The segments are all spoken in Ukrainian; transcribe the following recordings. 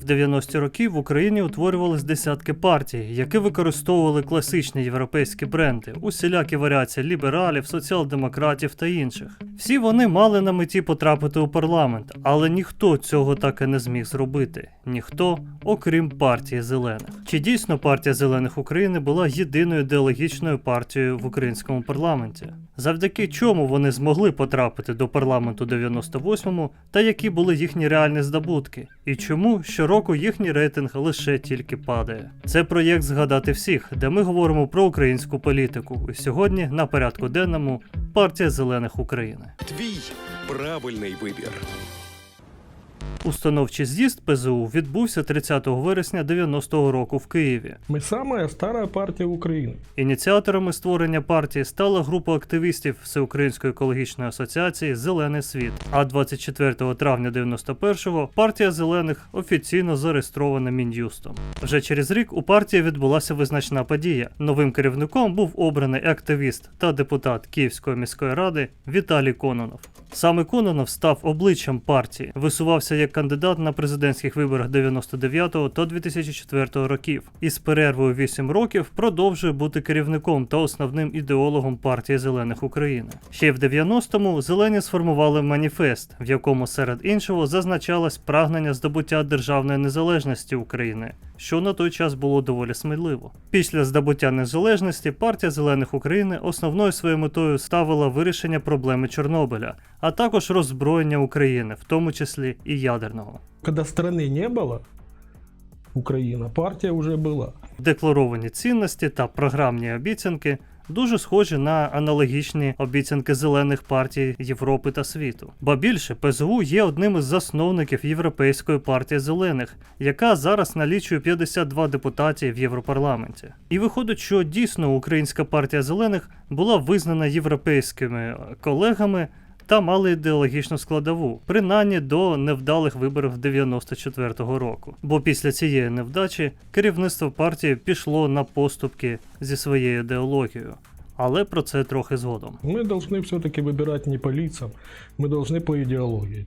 В 90-ті роки в Україні утворювались десятки партій, які використовували класичні європейські бренди, усілякі варіації лібералів, соціал-демократів та інших. Всі вони мали на меті потрапити у парламент, але ніхто цього так і не зміг зробити. Ніхто, окрім партії зелених. Чи дійсно партія зелених України була єдиною ідеологічною партією в українському парламенті? Завдяки чому вони змогли потрапити до парламенту 98-му та які були їхні реальні здобутки? І чому щороку їхній рейтинг лише тільки падає? Це проєкт згадати всіх, де ми говоримо про українську політику. І сьогодні на порядку денному партія зелених України. Твій правильний вибір. Установчий з'їзд ПЗУ відбувся 30 вересня 90-го року в Києві. Мы самая старая партия Украины. Ініціаторами створення партії стала група активістів Всеукраїнської екологічної асоціації Зелений світ. А 24 травня 91-го партія зелених офіційно зареєстрована мін'юстом. Вже через рік у партії відбулася визначна подія. Новим керівником був обраний активіст та депутат Київської міської ради Віталій Кононов. Саме Кононов став обличчям партії, висувався як кандидат на президентських виборах 99-го та 2004 років. І з перервою 8 років продовжує бути керівником та основним ідеологом партії зелених України. Ще в 90-му зелені сформували маніфест, в якому серед іншого зазначалось прагнення здобуття державної незалежності України, що на той час було доволі сміливо. Після здобуття незалежності партія зелених України основною своєю метою ставила вирішення проблеми Чорнобиля, а також роззброєння України, в тому числі і ядерного. Когда страны не было, Украина, партия уже была. Декларовані цінності та програмні обіцянки дуже схожі на аналогічні обіцянки зелених партій Європи та світу. Ба більше ПЗУ є одним із засновників Європейської партії зелених, яка зараз налічує 52 депутатів в Європарламенті. І виходить, що дійсно українська партія зелених була визнана європейськими колегами та мали ідеологічну складову, принаймні до невдалих виборів 94-го року. Бо після цієї невдачі керівництво партії пішло на поступки зі своєю ідеологією. Але про це трохи згодом. Мы должны все-таки выбирать не по лицам, мы должны по идеологии.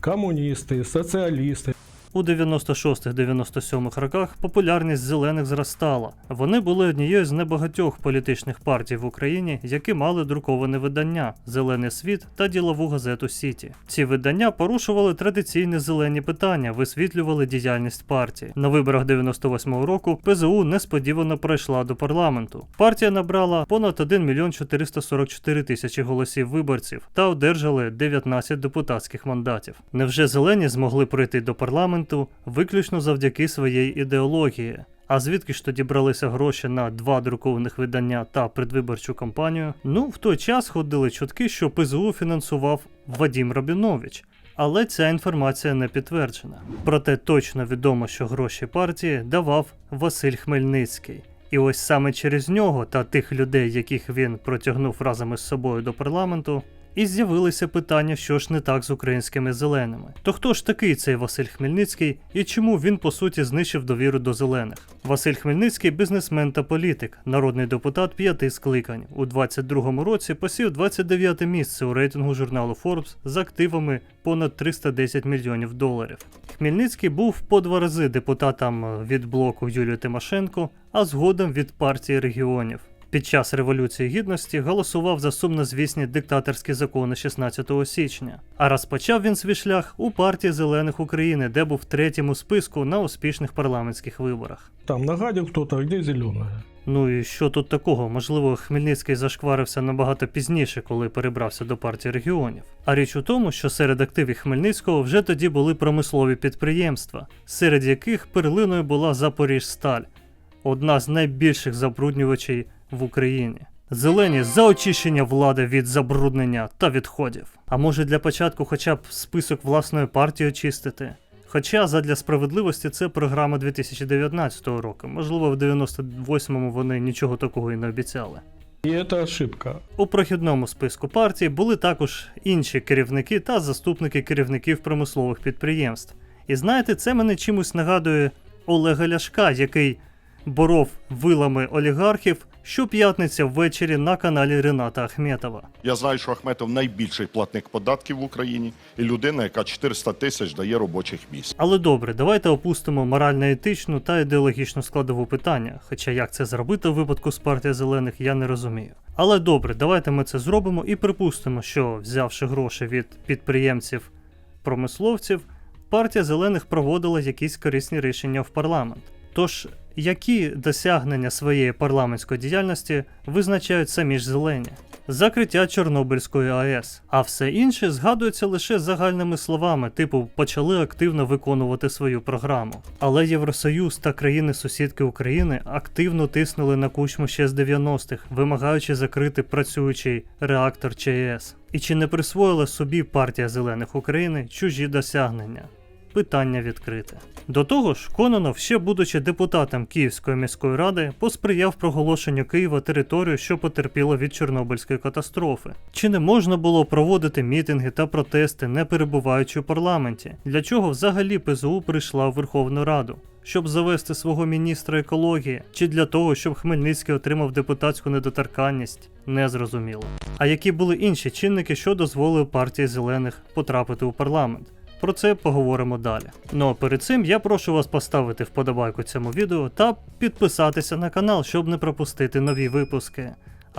Коммунисты, социалисты. У 96-97 роках популярність зелених зростала. Вони були однією з небагатьох політичних партій в Україні, які мали друковане видання Зелений світ та ділову газету Сіті. Ці видання порушували традиційні зелені питання, висвітлювали діяльність партії. На виборах 98-го року ПЗУ несподівано пройшла до парламенту. Партія набрала понад 1 мільйон 444 тисячі голосів виборців та одержали 19 депутатських мандатів. Невже зелені змогли пройти до парламенту виключно завдяки своїй ідеології? А звідки ж тоді бралися гроші на два друкованих видання та предвиборчу кампанію? Ну, в той час ходили чутки, що ПЗУ фінансував Вадім Рабінович. Але ця інформація не підтверджена. Проте точно відомо, що гроші партії давав Василь Хмельницький. І ось саме через нього та тих людей, яких він протягнув разом із собою до парламенту, і з'явилися питання, що ж не так з українськими зеленими. То хто ж такий цей Василь Хмельницький і чому він по суті знищив довіру до зелених? Василь Хмельницький бізнесмен та політик, народний депутат п'яти скликань. У 22-му році посів 29 місце у рейтингу журналу Forbes з активами понад 310 мільйонів доларів. Хмельницький був по два рази депутатом від блоку Юлії Тимошенко, а згодом від партії регіонів. Під час Революції Гідності голосував за сумнозвісні диктаторські закони 16 січня. А розпочав він свій шлях у партії Зелених України, де був в третьому списку на успішних парламентських виборах. Там нагадил кто-то, а где зеленая? Ну і що тут такого? Можливо, Хмельницький зашкварився набагато пізніше, коли перебрався до партії регіонів. А річ у тому, що серед активів Хмельницького вже тоді були промислові підприємства, серед яких перлиною була Запоріжсталь, одна з найбільших забруднювачей в Україні. Зелені за очищення влади від забруднення та відходів. А може для початку хоча б список власної партії очистити? Хоча задля справедливості це програма 2019 року. Можливо, в 98-му вони нічого такого і не обіцяли. И это ошибка. У прохідному списку партії були також інші керівники та заступники керівників промислових підприємств. І знаєте, це мене чимось нагадує Олега Ляшка, який боров вилами олігархів, щоп'ятниця ввечері на каналі Рената Ахметова. Я знаю, що Ахметов найбільший платник податків в Україні і людина, яка 400 тисяч дає робочих місць. Але добре, давайте опустимо морально-етичну та ідеологічну складову питання. Хоча як це зробити в випадку з партії зелених, я не розумію. Але добре, давайте ми це зробимо і припустимо, що взявши гроші від підприємців промисловців, партія зелених проводила якісь корисні рішення в парламент. Тож, які досягнення своєї парламентської діяльності визначають самі ж зелені? Закриття Чорнобильської АЕС, а все інше згадується лише загальними словами, типу почали активно виконувати свою програму. Але Євросоюз та країни-сусідки України активно тиснули на кучму ще з 90-х, вимагаючи закрити працюючий реактор ЧАЕС. І чи не присвоїла собі партія зелених України чужі досягнення? Питання відкрите. До того ж, Кононов, ще будучи депутатом Київської міської ради, посприяв проголошенню Києва територію, що потерпіла від Чорнобильської катастрофи. Чи не можна було проводити мітинги та протести, не перебуваючи у парламенті? Для чого взагалі ПЗУ прийшла в Верховну Раду? Щоб завести свого міністра екології, чи для того, щоб Хмельницький отримав депутатську недоторканність, незрозуміло. А які були інші чинники, що дозволили партії зелених потрапити у парламент? Про це поговоримо далі. Ну а перед цим я прошу вас поставити вподобайку цьому відео та підписатися на канал, щоб не пропустити нові випуски.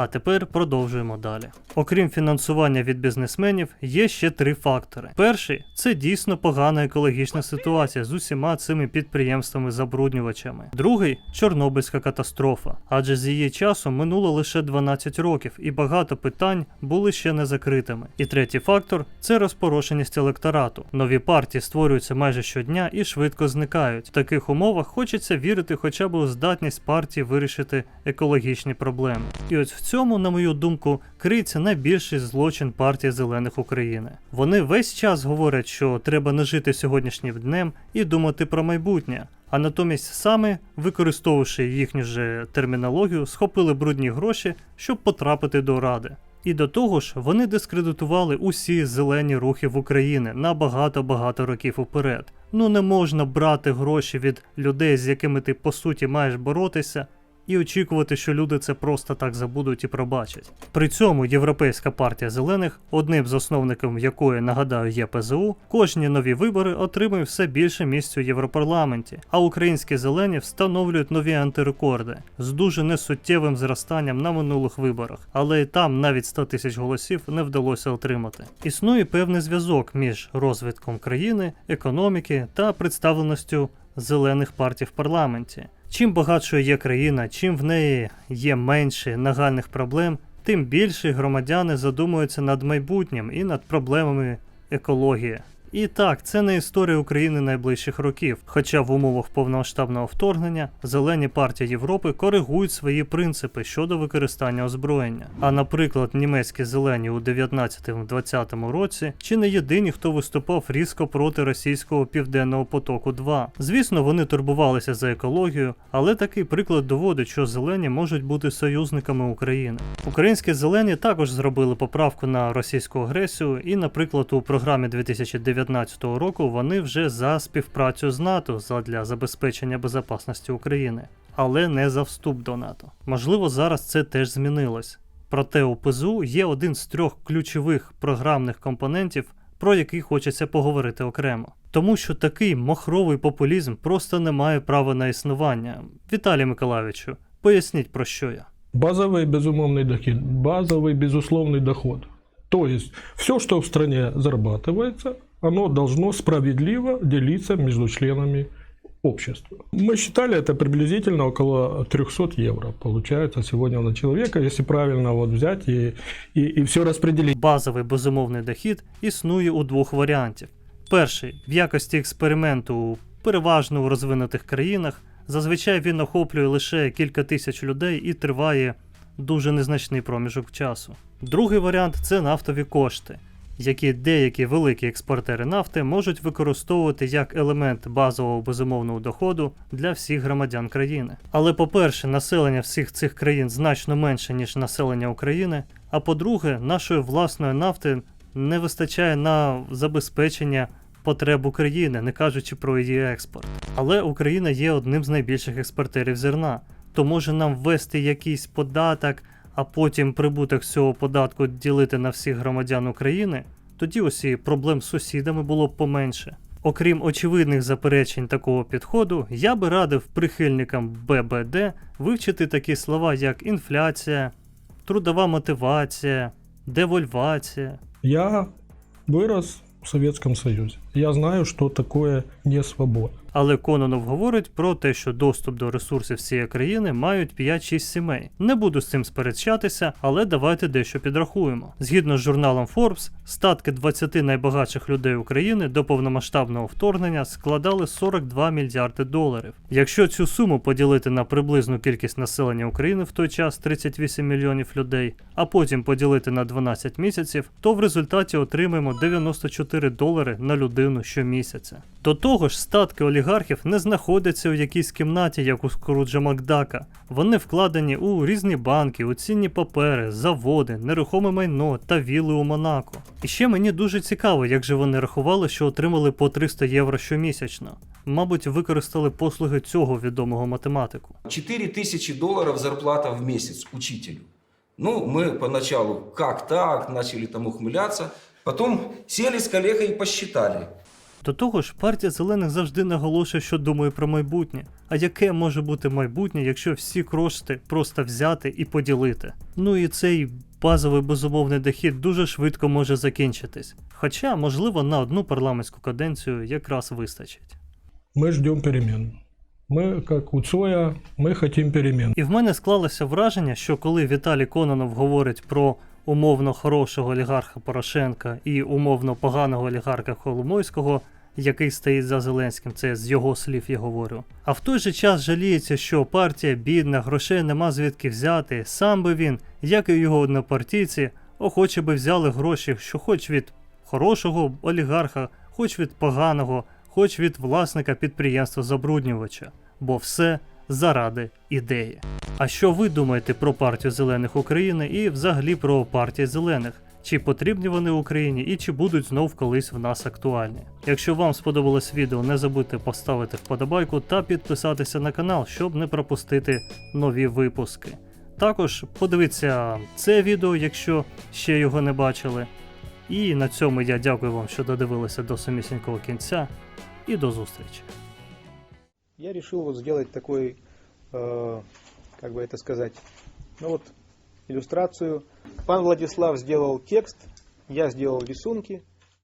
А тепер продовжуємо далі. Окрім фінансування від бізнесменів, є ще три фактори. Перший це дійсно погана екологічна ситуація з усіма цими підприємствами-забруднювачами. Другий Чорнобильська катастрофа, адже з її часу минуло лише 12 років, і багато питань були ще не закритими. І третій фактор це розпорошеність електорату. Нові партії створюються майже щодня і швидко зникають. В таких умовах хочеться вірити хоча б у здатність партії вирішити екологічні проблеми. І ось в цьому, на мою думку, криється найбільший злочин партії зелених України. Вони весь час говорять, що треба не жити сьогоднішнім днем і думати про майбутнє. А натомість саме, використовувавши їхню же термінологію, схопили брудні гроші, щоб потрапити до ради. І до того ж, вони дискредитували усі зелені рухи в Україні на багато-багато років уперед. Ну не можна брати гроші від людей, з якими ти по суті маєш боротися, і очікувати, що люди це просто так забудуть і пробачать. При цьому Європейська партія зелених, одним з основників якої нагадаю є ПЗУ, кожні нові вибори отримує все більше місць у Європарламенті, а українські зелені встановлюють нові антирекорди з дуже несуттєвим зростанням на минулих виборах, але і там навіть 100 тисяч голосів не вдалося отримати. Існує певний зв'язок між розвитком країни, економіки та представленістю зелених партій в парламенті. Чим багатшою є країна, чим в неї є менше нагальних проблем, тим більше громадяни задумуються над майбутнім і над проблемами екології. І так, це не історія України найближчих років, хоча в умовах повномасштабного вторгнення зелені партії Європи коригують свої принципи щодо використання озброєння. А наприклад, німецькі зелені у 19-20 році чи не єдині, хто виступав різко проти російського південного потоку 2 Звісно, вони турбувалися за екологію, але такий приклад доводить, що зелені можуть бути союзниками України. Українські зелені також зробили поправку на російську агресію, і, наприклад, у програмі 2019 року вони вже за співпрацю з НАТО задля забезпечення безпечності України, але не за вступ до НАТО. Можливо, зараз це теж змінилось. Проте у ПЗУ є один з трьох ключових програмних компонентів, про який хочеться поговорити окремо. Тому що такий махровий популізм просто не має права на існування. Віталій Миколайовичу, поясніть про що я. Базовый безумовный доход, базовый безусловный доход. То есть все, что в стране зарабатывается, оно должно справедливо делиться между членами общества. Мы считали это приблизительно около 300 евро получается сегодня на человека, если правильно вот взять и, и, и все распределить. Базовий безумовний дохід існує у двох варіантів. Перший в якості експерименту переважно у розвинутих країнах. Зазвичай він охоплює лише кілька тисяч людей і триває дуже незначний проміжок часу. Другий варіант це нафтові кошти, які деякі великі експортери нафти можуть використовувати як елемент базового безумовного доходу для всіх громадян країни. Але по-перше, населення всіх цих країн значно менше, ніж населення України. А по-друге, нашої власної нафти не вистачає на забезпечення потреб України, не кажучи про її експорт. Але Україна є одним з найбільших експортерів зерна. то може нам ввести якийсь податок, а потім прибуток цього податку ділити на всіх громадян України, тоді ось і проблем з сусідами було б поменше. Окрім очевидних заперечень такого підходу, я би радив прихильникам ББД вивчити такі слова, як інфляція, трудова мотивація, девольвація. Я вырос в Советском Союзе. Я знаю, что такое не свобода. Але Кононов говорить про те, що доступ до ресурсів всієї країни мають 5-6 сімей. Не буду з цим сперечатися, але давайте дещо підрахуємо. Згідно з журналом Forbes, статки 20 найбагатших людей України до повномасштабного вторгнення складали 42 мільярди доларів. Якщо цю суму поділити на приблизну кількість населення України в той час 38 мільйонів людей, а потім поділити на 12 місяців, то в результаті отримаємо 94 долари на людину щомісяця. До того ж, статки олігархів не знаходяться у якійсь кімнаті, як у Скруджа Макдака. Вони вкладені у різні банки, у цінні папери, заводи, нерухоме майно та віли у Монако. І ще мені дуже цікаво, як же вони рахували, що отримали по 300 євро щомісячно. Мабуть, використали послуги цього відомого математику. 4 тысячи долларов зарплата в месяц учителю. Ну, мы поначалу как так, начали там ухмыляться. Потом сели с коллегой и посчитали. До того ж, партія зелених завжди наголошує, що думає про майбутнє. А яке може бути майбутнє, якщо всі кошти просто взяти і поділити? Ну і цей базовий безумовний дохід дуже швидко може закінчитись. Хоча, можливо, на одну парламентську каденцію якраз вистачить. Мы ждем перемен. Мы, как у Цоя, мы хотим перемен. І в мене склалося враження, що коли Віталій Кононов говорить про умовно хорошого олігарха Порошенка і умовно поганого олігарха Коломойського, який стоїть за Зеленським, це з його слів я говорю. А в той же час жаліється, що партія бідна, грошей нема звідки взяти. Сам би він, як і його однопартійці, охоче би взяли гроші, що хоч від хорошого олігарха, хоч від поганого, хоч від власника підприємства забруднювача, бо все заради ідеї. А що ви думаєте про партію зелених України і взагалі про партії зелених? Чи потрібні вони Україні і чи будуть знов колись в нас актуальні? Якщо вам сподобалось відео, не забудьте поставити вподобайку та підписатися на канал, щоб не пропустити нові випуски. Також подивіться це відео, якщо ще його не бачили. І на цьому я дякую вам, що додивилися до самісінького кінця, і до зустрічі я решил вот сделать такой, э, как бы это сказать, ну вот иллюстрацию. Пан Владислав сделал текст, я сделал рисунки.